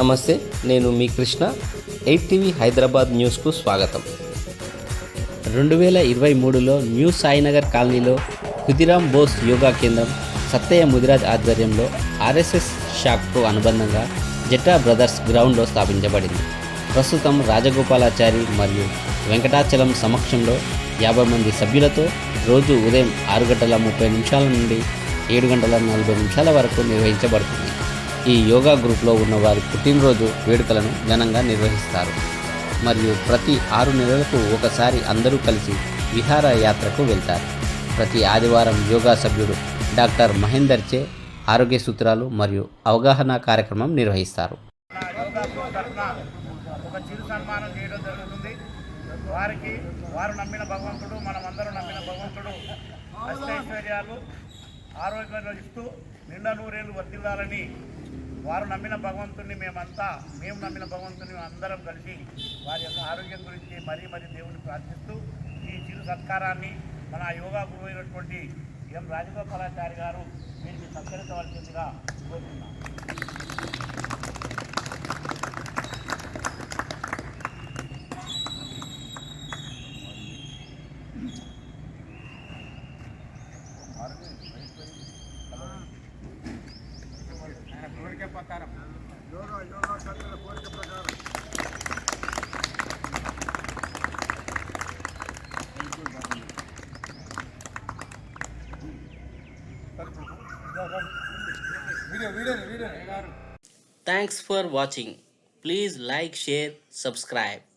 నమస్తే నేను మీ కృష్ణ. ఎయిట్ టీవీ హైదరాబాద్ న్యూస్కు స్వాగతం. రెండు వేల ఇరవై మూడులో న్యూ సాయినగర్ కాలనీలో ఖుదిరామ్ బోస్ యోగా కేంద్రం సత్తయ్య ముదిరాజ్ ఆధ్వర్యంలో ఆర్ఎస్ఎస్ షాక్కు అనుబంధంగా జట్టా బ్రదర్స్ గ్రౌండ్లో స్థాపించబడింది. ప్రస్తుతం రాజగోపాలాచారి మరియు వెంకటాచలం సమక్షంలో యాభై మంది సభ్యులతో రోజు ఉదయం ఆరు గంటల ముప్పై నిమిషాల నుండి ఏడు గంటల నలభై నిమిషాల వరకు నిర్వహించబడుతుంది. ఈ యోగా గ్రూప్లో ఉన్న వారి పుట్టినరోజు వేడుకలను ఘనంగా నిర్వహిస్తారు. మరియు ప్రతి ఆరు నెలలకు ఒకసారి అందరూ కలిసి విహారయాత్రకు వెళ్తారు. ప్రతి ఆదివారం యోగా సభ్యుడు డాక్టర్ మహేందర్ చే ఆరోగ్య సూత్రాలు మరియు అవగాహన కార్యక్రమం నిర్వహిస్తారు. ఒక చిరు సన్మానం చేయడం జరుగుతుంది. వారికి వారు నమ్మిన భగవంతుడు మనమందరం నమ్మిన భగవంతుడు అష్టైశ్వర్యాలు ఆరోగ్యాలు ఇస్తూ నిండా నూరేళ్ళు వర్తిల్లాలని వారు నమ్మిన భగవంతుని మేమంతా మేము నమ్మిన భగవంతుని అందరం కలిసి వారి యొక్క ఆరోగ్యం గురించి మరీ మరీ దేవుని ప్రార్థిస్తూ ఈ చిరు సత్కారాన్ని మన యోగా గురువు అయినటువంటి ఎం రాజగోపాలాచారి గారు వీరికి సత్కరించవలసిందిగా thanks for watching please like share subscribe